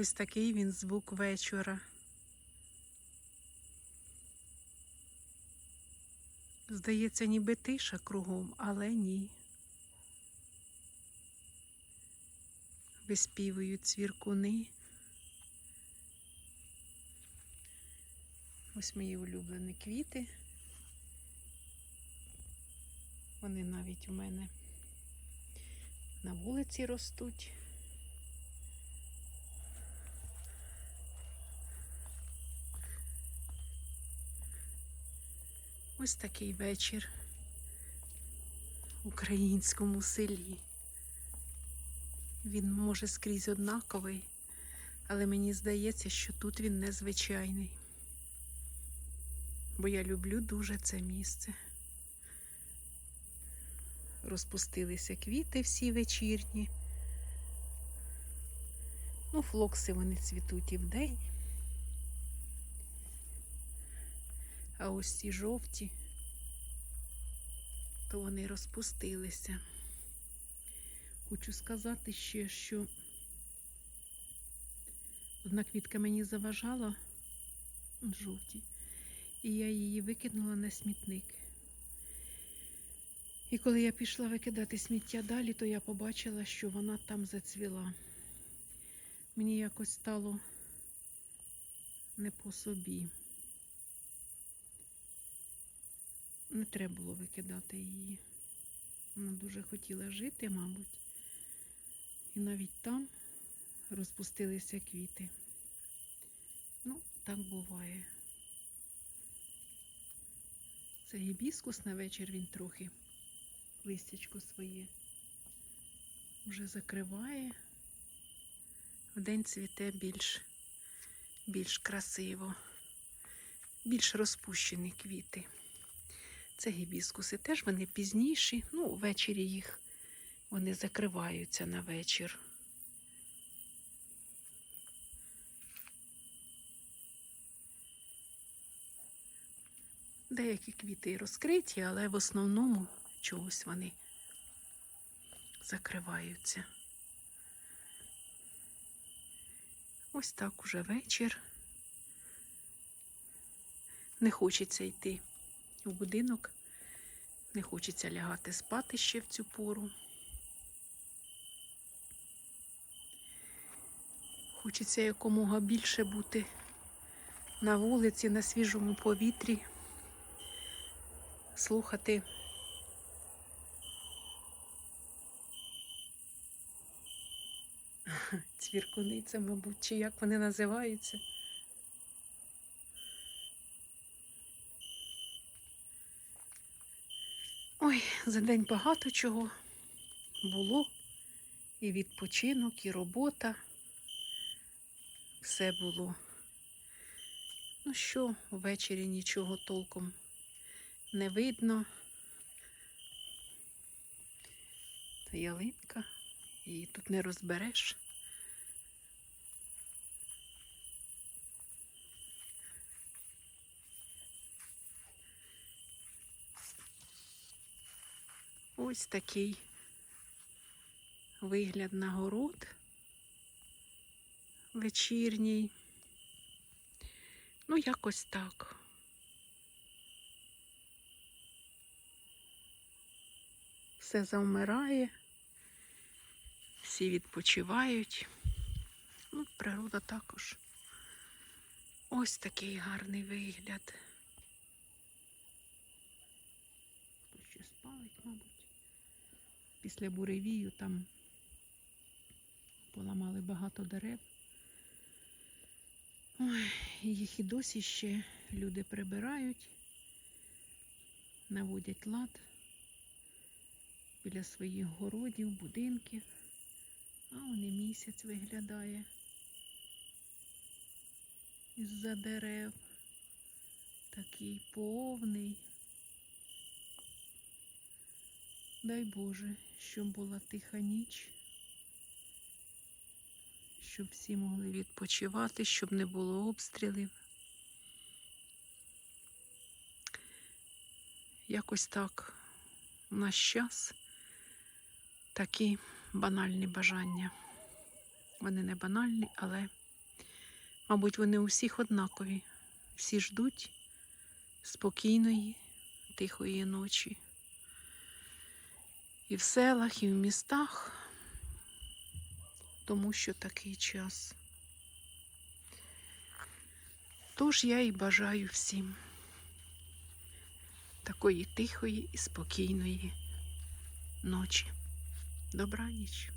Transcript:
Ось такий він звук вечора. Здається, ніби тиша кругом, але ні. Виспівують цвіркуни. Ось мої улюблені квіти. Вони навіть у мене на вулиці ростуть. Ось такий вечір в українському селі. Він може скрізь однаковий, але мені здається, що тут він незвичайний. Бо я люблю дуже це місце. Розпустилися квіти всі вечірні. Ну, флокси вони цвітуть і вдень. А ось ці жовті, то вони розпустилися. Хочу сказати ще, що одна квітка мені заважала жовті, і я її викинула на смітник. І коли я пішла викидати сміття далі, то я побачила, що вона там зацвіла. Мені якось стало не по собі. Не треба було викидати її. Вона дуже хотіла жити, мабуть. І навіть там розпустилися квіти. Ну, так буває. Це гібіскус на вечір він трохи листячко своє вже закриває. Вдень цвіте більш, більш красиво, більш розпущені квіти. Це гібіскуси. Теж вони пізніші. Ну, ввечері їх вони закриваються на вечір. Деякі квіти розкриті, але в основному чогось вони закриваються. Ось так уже вечір. Не хочеться йти в будинок, не хочеться лягати спати ще в цю пору. Хочеться якомога більше бути на вулиці, на свіжому повітрі, слухати цвіркуниця, мабуть, чи як вони називаються. Ой, за день багато чого було. І відпочинок, і робота. Все було. Ну що, ввечері нічого толком не видно. Та ялинка, її тут не розбереш. Ось такий вигляд на город вечірній. Ну, якось так. Все завмирає, всі відпочивають. Ну, природа також. Ось такий гарний вигляд. Ще спалить, мабуть. Після буревію там поламали багато дерев. Ой, їх і досі ще люди прибирають, наводять лад біля своїх городів, будинків. А он і місяць виглядає із-за дерев. Такий повний. Дай Боже, щоб була тиха ніч, щоб всі могли відпочивати, щоб не було обстрілів. Якось так в наш час такі банальні бажання. Вони не банальні, але Мабуть, вони у всіх однакові. Всі ждуть спокійної, тихої ночі. І в селах, і в містах, тому що такий час. Тож я і бажаю всім такої тихої і спокійної ночі. Добраніч.